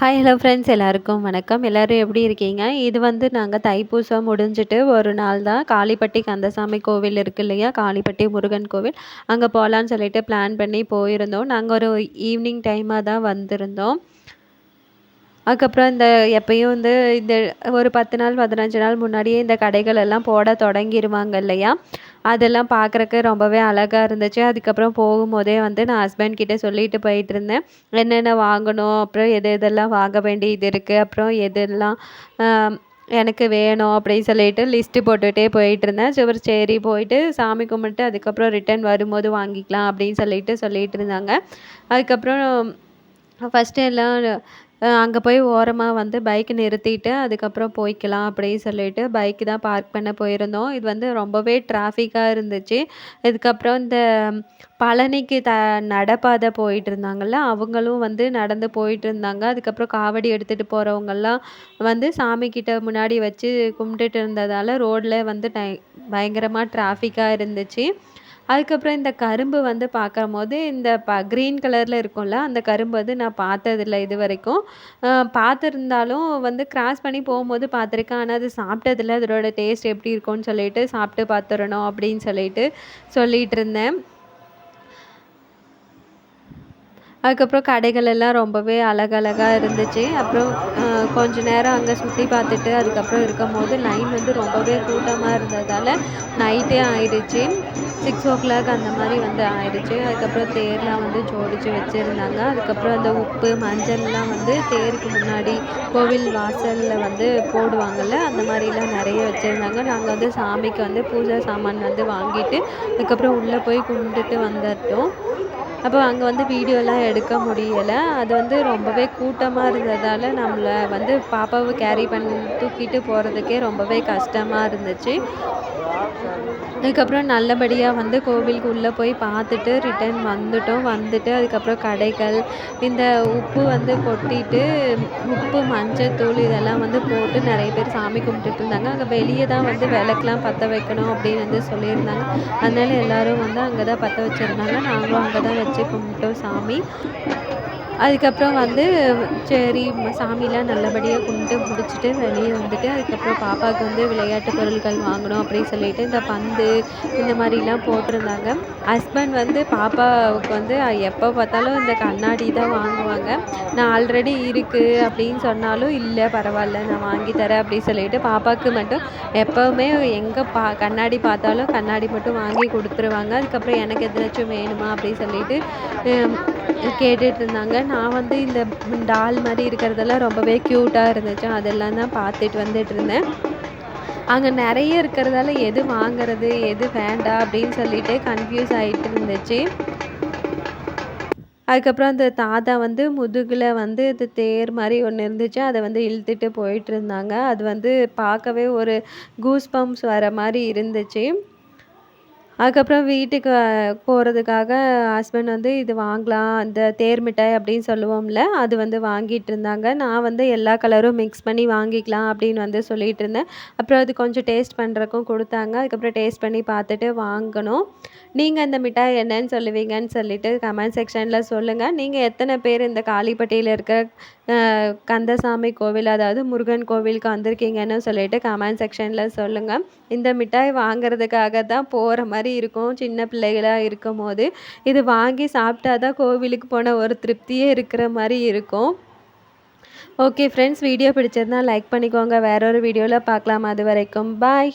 Hi hello friends எல்லாருக்கும் வணக்கம். எல்லோரும் எப்படி இருக்கீங்க? இது வந்து நாங்கள் தைப்பூசம் முடிஞ்சிட்டு ஒரு நாள் தான். காளிப்பட்டி கந்தசாமி கோவில் இருக்கு இல்லையா? காளிப்பட்டி முருகன் கோவில். அங்கே போகலான்னு சொல்லிட்டு பிளான் பண்ணி போயிருந்தோம். நாங்கள் ஒரு ஈவினிங் டைமாக தான் வந்திருந்தோம். அதுக்கப்புறம் இந்த எப்பயும் வந்து இந்த ஒரு பத்து நாள் பதினஞ்சு நாள் முன்னாடியே இந்த கடைகள் எல்லாம் போட தொடங்கிடுவாங்க இல்லையா? அதெல்லாம் பார்க்குறக்கு ரொம்பவே அழகாக இருந்துச்சு. அதுக்கப்புறம் போகும்போதே வந்து நான் ஹஸ்பண்ட் கிட்டே சொல்லிட்டு போயிட்டு இருந்தேன் என்னென்ன வாங்கணும்? அப்புறம் எது எதெல்லாம் வாங்க வேண்டியது இருக்குது அப்புறம் எதெல்லாம் எனக்கு வேணும் அப்படின்னு சொல்லிட்டு லிஸ்ட்டு போட்டுகிட்டே போயிட்டு இருந்தேன் சரி சரி போயிட்டு சாமி கும்பிட்டு அதுக்கப்புறம் ரிட்டன் வரும்போது வாங்கிக்கலாம் அப்படின்னு சொல்லிட்டு சொல்லிகிட்டு இருந்தாங்க அதுக்கப்புறம் ஃபஸ்ட்டு எல்லாம் அங்கே போய் ஓரமாக வந்து பைக் நிறுத்திட்டு அதுக்கப்புறம் போய்க்கலாம் அப்படின்னு சொல்லிட்டு பைக்கு தான் பார்க் பண்ண போயிருந்தோம். இது வந்து ரொம்பவே டிராஃபிக்காக இருந்துச்சு. இதுக்கப்புறம் இந்த பழனிக்கு த நடைபாதை போயிட்டு இருந்தாங்கள்ல அவங்களும் வந்து நடந்து போயிட்டு இருந்தாங்க. அதுக்கப்புறம் காவடி எடுத்துகிட்டு போகிறவங்கெல்லாம் வந்து சாமிக்கிட்ட முன்னாடி வச்சு கும்பிட்டுட்டு இருந்ததால் ரோடில் வந்து டை பயங்கரமாக டிராஃபிக்காக இருந்துச்சு. அதுக்கப்புறம் இந்த கரும்பு வந்து பார்க்கும்போது இந்த ப க்ரீன் கலரில் இருக்கும்ல அந்த கரும்பு வந்து நான் பார்த்ததில்ல இது வரைக்கும் பார்த்துருந்தாலும் வந்து கிராஸ் பண்ணி போகும்போது பார்த்துருக்கேன். ஆனால் அது சாப்பிட்டதில்ல. அதோட டேஸ்ட் எப்படி இருக்கும்னு சொல்லிட்டு சாப்பிட்டு பார்த்துடணும் அப்படின்னு சொல்லிட்டு சொல்லிகிட்டு இருந்தேன். அதுக்கப்புறம் கடைகள் எல்லாம் ரொம்பவே அழகழகாக இருந்துச்சு. அப்புறம் கொஞ்ச நேரம் அங்கே சுற்றி பார்த்துட்டு அதுக்கப்புறம் இருக்கும்போது லைன் வந்து ரொம்பவே கூட்டமாக இருந்ததால் நைட்டே ஆயிடுச்சு. சிக்ஸ் ஓ கிளாக் அந்த மாதிரி வந்து ஆயிடுச்சு. அதுக்கப்புறம் தேர்லாம் வந்து ஜோடிச்சு வச்சுருந்தாங்க. அதுக்கப்புறம் அந்த உப்பு மஞ்சள்லாம் வந்து தேருக்கு முன்னாடி கோவில் வாசலில் வந்து போடுவாங்கள்ல அந்த மாதிரிலாம் நிறைய வச்சுருந்தாங்க. நாங்கள் வந்து சாமிக்கு வந்து பூஜை சாமான் வந்து வாங்கிட்டு அதுக்கப்புறம் உள்ளே போய் கும்பிட்டுட்டு வந்துட்டோம். அப்போ அங்கே வந்து வீடியோலாம் எடுக்க முடியலை. அது வந்து ரொம்பவே கூட்டமாக இருந்ததால் நம்மளை வந்து பாப்பாவை கேரி பண்ணி தூக்கிட்டு போகிறதுக்கே ரொம்பவே கஷ்டமாக இருந்துச்சு. அதுக்கப்புறம் நல்லபடியாக வந்து கோவிலுக்கு உள்ளே போய் பார்த்துட்டு ரிட்டர்ன் வந்துட்டோம். வந்துட்டு அதுக்கப்புறம் கடைகள் இந்த உப்பு வந்து கொட்டிட்டு உப்பு மஞ்சத்தூள் இதெல்லாம் வந்து போட்டு நிறைய பேர் சாமி கும்பிட்டுட்டு இருந்தாங்க. அங்கே வெளியே தான் வந்து விளக்கெலாம் பற்ற வைக்கணும் அப்படின்னு வந்து சொல்லியிருந்தாங்க. அதனால் எல்லோரும் வந்து அங்கே தான் பற்ற வச்சுருந்தாங்க. நாங்களும் அங்கே தான் வச்சு கும்பிட்டோம் சாமி. அதுக்கப்புறம் வந்து சரி சாமிலாம் நல்லபடியாக கும்பிட்டு முடிச்சுட்டு வெளியே வந்துட்டு அதுக்கப்புறம் பாப்பாவுக்கு வந்து விளையாட்டு பொருட்கள் வாங்கணும் அப்படின்னு சொல்லிட்டு இந்த பந்து இந்த மாதிரிலாம் போட்டிருந்தாங்க. ஹஸ்பண்ட் வந்து பாப்பாவுக்கு வந்து எப்போ பார்த்தாலும் இந்த கண்ணாடி தான் வாங்குவாங்க. நான் ஆல்ரெடி இருக்குது அப்படின்னு சொன்னாலும் இல்லை பரவாயில்ல நான் வாங்கி தரேன் அப்படின்னு சொல்லிட்டு பாப்பாவுக்கு மட்டும் எப்போவுமே எங்கே பா கண்ணாடி பார்த்தாலும் கண்ணாடி மட்டும் வாங்கி கொடுத்துருவாங்க. அதுக்கப்புறம் எனக்கு எதாச்சும் வேணுமா அப்படின்னு சொல்லிட்டு கேட்டுட்டு இருந்தாங்க நான் வந்து இந்த டால் மாதிரி இருக்கிறதெல்லாம் ரொம்பவே க்யூட்டாக இருந்துச்சு. அதெல்லாம் தான் பார்த்துட்டு வந்துட்டு இருந்தேன் அங்கே நிறைய இருக்கிறதால எது வாங்குறது எது வேண்டாம் அப்படின்னு சொல்லிட்டு கன்ஃப்யூஸ் ஆகிட்டு இருந்துச்சு அதுக்கப்புறம் அந்த தாத்தா வந்து முதுகில் வந்து இது தேர் மாதிரி ஒன்று இருந்துச்சு. அதை வந்து இழுத்துட்டு போயிட்டு இருந்தாங்க அது வந்து பார்க்கவே ஒரு கூஸ் பம்ப்ஸ் வர மாதிரி இருந்துச்சு. அதுக்கப்புறம் வீட்டுக்கு போகிறதுக்காக ஹஸ்பண்ட் வந்து இது வாங்கலாம் அந்த தேர் மிட்டாய் அப்படின்னு சொல்லுவோம்ல அது வந்து வாங்கிட்டு இருந்தாங்க. நான் வந்து எல்லா கலரும் மிக்ஸ் பண்ணி வாங்கிக்கலாம் அப்படின்னு வந்து சொல்லிட்டு இருந்தேன். அப்புறம் அது கொஞ்சம் டேஸ்ட் பண்ணுறக்கும் கொடுத்தாங்க. அதுக்கப்புறம் டேஸ்ட் பண்ணி பார்த்துட்டு வாங்கணும் நீங்கள் இந்த மிட்டாய் என்னன்னு சொல்லுவீங்கன்னு சொல்லிட்டு கமெண்ட் செக்ஷனில் சொல்லுங்கள் நீங்கள் எத்தனை பேர் இந்த காளிப்பட்டியில் இருக்கிற கந்தசாமி கோவில் அதாவது முருகன் கோவிலுக்கு வந்திருக்கீங்கன்னு சொல்லிட்டு கமெண்ட் செக்ஷனில் சொல்லுங்கள் இந்த மிட்டாய் வாங்குறதுக்காக தான் போகிற மாதிரி இருக்கும். சின்ன பிள்ளைகளாக இருக்கும் போது இது வாங்கி சாப்பிட்டா தான் கோவிலுக்கு போன ஒரு திருப்தியே இருக்கிற மாதிரி இருக்கும். ஓகே ஃப்ரெண்ட்ஸ் வீடியோ பிடிச்சிருந்தா லைக் பண்ணிக்கோங்க. வேற ஒரு வீடியோவில் பார்க்கலாம். அது வரைக்கும் பாய்